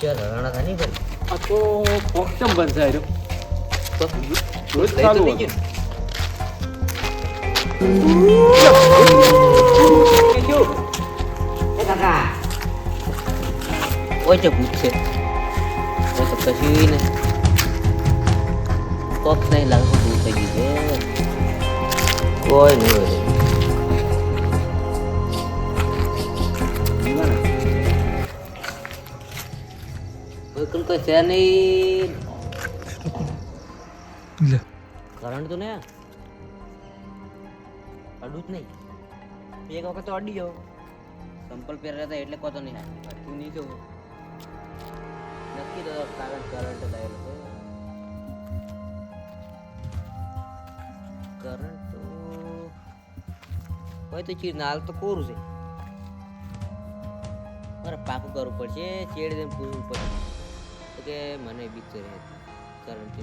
ચાલ હરાણા થા નહીં ભાઈ આ તો પોક્ષમ બનશે તો? રોજ ચાલુ હતું. ગયું. એ કાકા. ઓય છે ભૂત છે. ઓય તો કશું નહીં. કોક નહીં લાગે ભૂત થઈ ગયું છે. કોઈ નહીં હોય કોઈ કણ કોઈ છે નહીં. કરંટ તો ને? અડું જ નહીં. એક વખત તો અડી ગયો. સંપલ પહેર્યા હતા એટલે કોતો નહીં તું નહીં તો નક્કી તો કારણ કરંટ લાયેલો છે. કરંટ તો હોય તો ચીર નાલ તો કોરું છે. મારે પાકું કરવું પડશે ચેડ પૂછવું પડશે. તો કે મને બીક રહે. કરંટ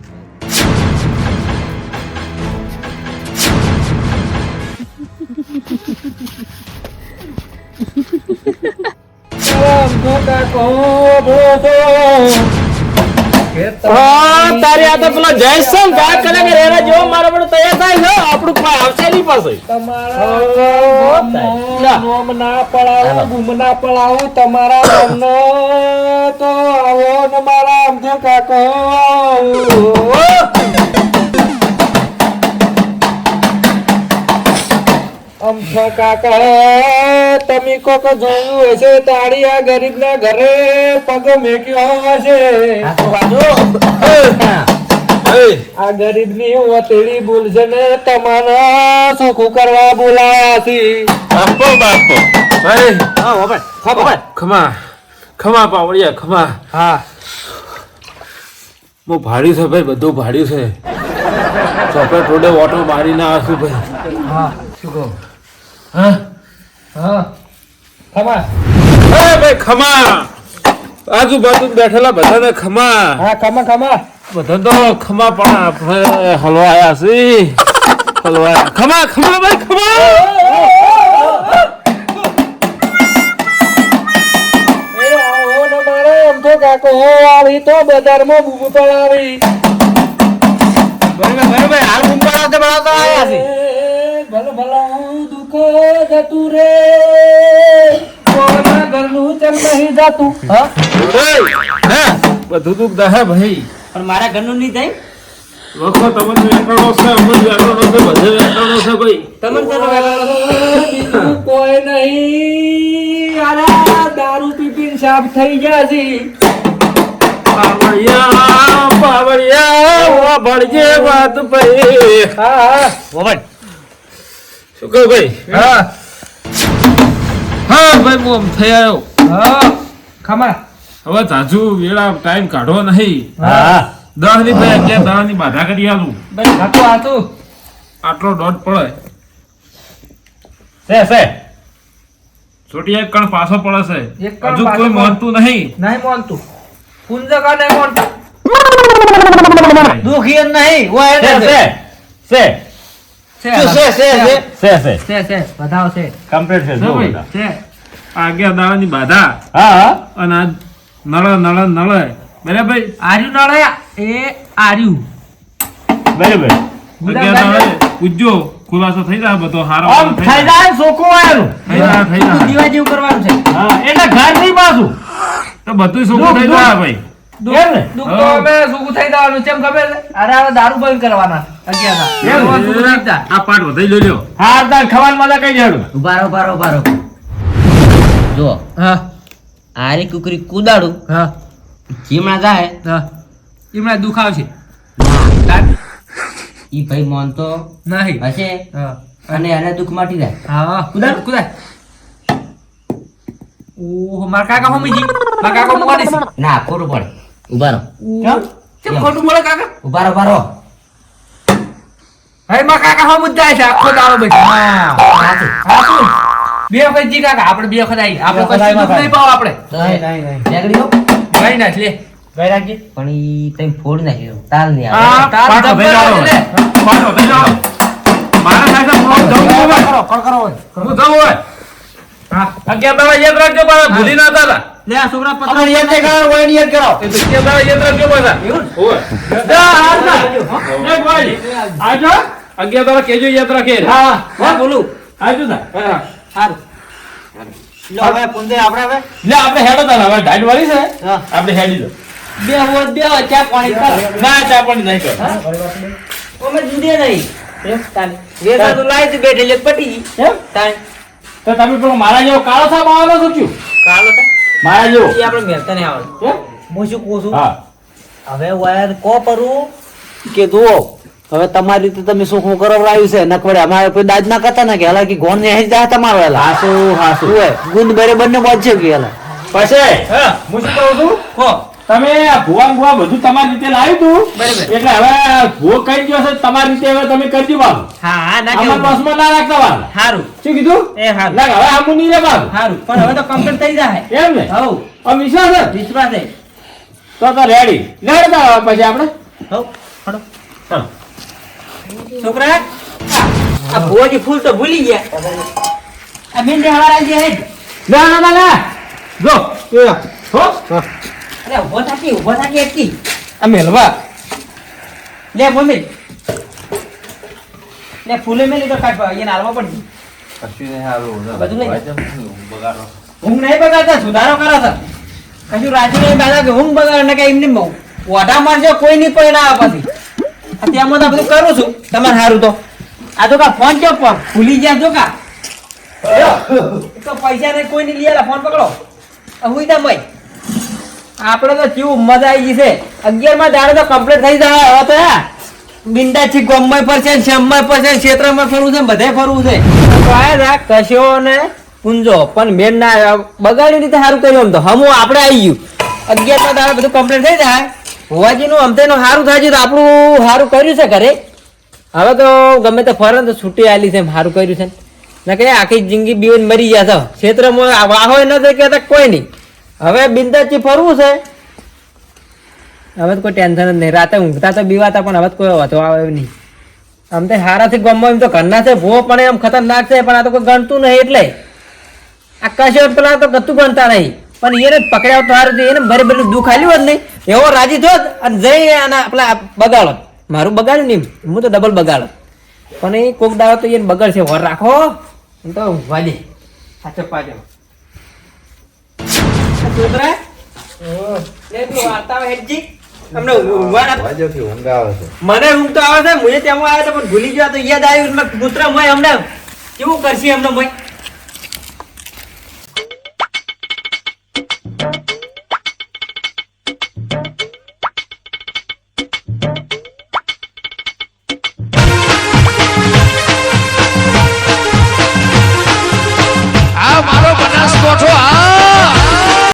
મોટા કહો બોલો તારે આ તો પેલો જેવો મારો તૈયાર થાય છે. આપણું કોઈ આવશે નહીં પાસે નોમ ના પડાવો ગુમ ના પડાવો તમારા નામનો તો આવો ને મારા આમજો કાકો અમથો કાકા તમે કોક જોયું હશે તાળી આ ગરીબ ના ઘરે પગ મેક્યો હશે. આ ગરીબની વતેડી બોલશે ને તમારા સુખું કરવા બોલાયા છે બાપો. બાપો ખમા ખમા પાવડિયા ખમા હા. હું ભાડ્યું છે ભાઈ બધું ભાડ્યું છે. ચોકલેટ રોડે ઓટો મારીને આવશું ભાઈ. હા શું કહો? હા? હા. ખમા. અરે ભાઈ ખમા. આજુબાજુ બેઠેલા બધાને ખમા. હા ખમા ખમા. બધા તો ખમા પણ હલવા આયા છે. હલવા ખમા ખમા ભાઈ ખમા. આવો તો કાકો આવી તો બજારમાં બૂમ પડાવી. બરોબર બરોબર. હાલ બનાવતો આવ્યા છે. ભલે ભલાઉં દુઃખ જતું રે. કોના ઘરનું ચમ નહીં જતું? હા? બધું દુઃખ દહે ભાઈ. પણ મારા ઘરનું નહીં થાય? વખો તમને વેટાણો છે અમર વેટાણો છે બધે વેટાણો છે ભાઈ. તમને ચાલો બીજું કોઈ નહીં. આરા દારૂ પી સાફ થઈ ગયા છે. પાવડિયા પાવડિયા ઓ ભળજે વાત ભાઈ. હા હા. શું કહું ભાઈ. હા. હા ભાઈ હું આમ થઈ આવ્યો હા ખમા. હવે જાજુ વેળા ટાઈમ કાઢવો નહીં. હા. દસની ભાઈ અગિયાર દસની બાધા કરી આલું. ભાઈ હાથું હાથું આટલો દોઢ પડે. છે છે છોટી એક કણ પાછો પડે છે. હજુ કોઈ. માનતું નહીં. નહીં માનતું. કુંજ કા નહીં માનતું દુખી નહીં ઓય સે છે નળ નળ નળ. બરાબર આર્યું નળ એ આર્યું. બરાબર. પૂજ્યો ખુલાસો થઈ જાય બધો હારો આમ થઈ જાય સોકો આયરો થઈ થઈ જાય હા બધું સોકો થઈ જાય ભાઈ. દારૂ બંધ કરવાના દુખાવશે ભાઈ મોન તો નહીં. હશે. અને એને દુઃખ માટી જાય. હા. કુદાડ. કુદાડ ઓહો મારા કાકા હમીજી મારા કાકા મુકાડીશ ના પૂરું પડે ઊભા રહો. કેમ? ખોટું મળે કાકા? ઊભા રહો ઊભા રહો. હે કાકા જ જાય છે આખો દાડો બેઠો. સાચું. બે વખત જી કાકા આપણે બે વખત આવી આપણે દુઃખ નહીં પાવ આપણે. નહીં, નાખ લે. ગઈ પણ ઈ તઈ ફોડ નાખ્યો તાલ નહીં આવે. તાર. મારા સાથે હું જવું હોય. કરો કરો કરો. હું જવું હોય. હા અગિયાર દાડા યાદ રાખજો પાછા ભૂલી ના જતા. લે આ છોકરા પત્ર આપણે યંત્ર કરાવો, વાયર યંત્ર કરાવો. એ તો કેદાર યંત્ર કેવો બધા ઓય જા? હારતા એ ગોળી આજો અગિયાર તારા કેજો યાત્રા કે હા હા બોલું. આજો તા હા. સારું. લો હવે પુંજે આપણે હવે? લે આપણે હેડો તા હવે ઢાઈટ વાળી છે. હા. આપણે હેડી દો. બે હોત બે ચા પાણી કર. ના ચા પાણી નહીં કર. અમે દૂધે નહીં. એમ? તાને વેસા તો લાવી તું બેઠે એટલે પટી. એમ? તાને તો તમે પેલો મારા જેવો કાળો સાહેબ આવવાનો છો ક્યું? કાલો તા મારા એ આપણે મેલતા નહીં આવડે હું શું કહું છું? હા. હવે વાયર કો કરું કે જુઓ હવે તમારી રીતે તમે શું શું કરાવડાવ્યું છે? નકવડે અમારે કોઈ દાજ ના કરતા ને કે હાલા કે ગોન ને હેજ જાય તમારો હેલા હાસુ હાસુ. ગુંદ બરે બંને બોજ છે કે હેલા પછી? હા હું શું કહું છું? કો તમે ભુવા ભુવા બધું તમારી રીતે લાવ્યું તું? બરાબર. એટલે હવે ભુવો કઈ ગયો છે તમારી રીતે હવે તમે કરી દીધું હા હા ના કેવું બસમાં ના રાખતા વાર સારું શું કીધું? એ હા ના હવે આમુ નહીં રે બાબુ સારું પણ હવે તો કમ્પ્લીટ થઈ જાય એમ ને? હવ હવે વિશ્વાસ છે વિશ્વાસ છે તો તો રેડી લેડતા હવે પછી આપણે. હવ હડો છોકરા આ ભુવાજી ફૂલ તો ભૂલી ગયા. આ મીંડે હવારા જે હે. ના ના ના જો હો. અરે ઊભો થાકી ઊભો થાકી એકથી આ મેલવા. લે મમ્મી લે ફૂલે મેલી તો કાઢવા એને હાલવા પડશે બધું લઈ ઊંઘ નહીં બગાડતા સુધારો કરો છો. કશું રાજી નહીં બાધા કે ઊંઘ બગાડ ને કે એમની બહુ ઓઢા મારજો કોઈ નહીં પણ ના પછી ત્યાં હું બધું કરું છું. તમારે સારું તો. આ તો કા ફોન ચો ભૂલી ગયા જો કા? તો પૈસા નહીં કોઈ નહીં લીધા ફોન પકડો. હું ત્યાં મય. આપણે તો કેવું મજા આવી ગઈ છે. અગિયારમાં માં તો કમ્પ્લીટ થઈ જાય હવે તો બિંદા થી ગોમય પર છે શ્યામય પર છે ક્ષેત્રમાં ફરવું છે બધે ફરવું છે. તો આયા રા કશો ને પૂંજો, પણ મેન ના બગાડી રીતે સારું કર્યું આમ તો. હમું આપણે આવી ગયું. અગિયારમાં માં બધું કમ્પ્લીટ થઈ જાય. હોવાજીનું અમતેનું સારું થાય છે તો આપણું સારું કર્યું છે ઘરે. હવે તો ગમે તે ફરે તો છૂટી આવેલી છે સારું કર્યું છે ને. કે આખી જિંદગી બીવન મરી ગયા છો. ક્ષેત્રમાં આ વાહો ન કહેતા કોઈ નહીં. હવે બિંદાસથી ફરવું છે? હવે કોઈ ટેન્શન જ નહીં. રાતે ઊંઘતા તો બીવાતા, પણ હવે કોઈ વાંધો આવે નહીં. આમ તો હારાથી ગમવા એમ તો ઘરના છે, ભૂવો પણ એમ ખતરનાક છે, પણ આ તો કોઈ ગણતું નહીં એટલે. આ કશે પેલા તો કતું ગણતા નહીં. પણ એને પકડ્યા તો સારું એને ભરે ભરેલું દુઃખ આલ્યું હોત નહીં. એવો રાજી થયો અને જઈ આના પેલા બગાડો. મારું બગાડ્યું નહીં. હું તો ડબલ બગાડો. પણ એ કોક દાવા તો એને બગડશે. વર રાખો. તો વાલી સાચો પાજો છોકરા? લે તું વાર્તા હેડજી. અમને ઊંઘવા ના મને ઊંઘ તો આવે છે મને ત્યાં આવ્યા હતા પણ ભૂલી ગયા તો યાદ આવ્યું કૂતરા પુત્ર મોય અમને કેવું કરશે અમને મોય?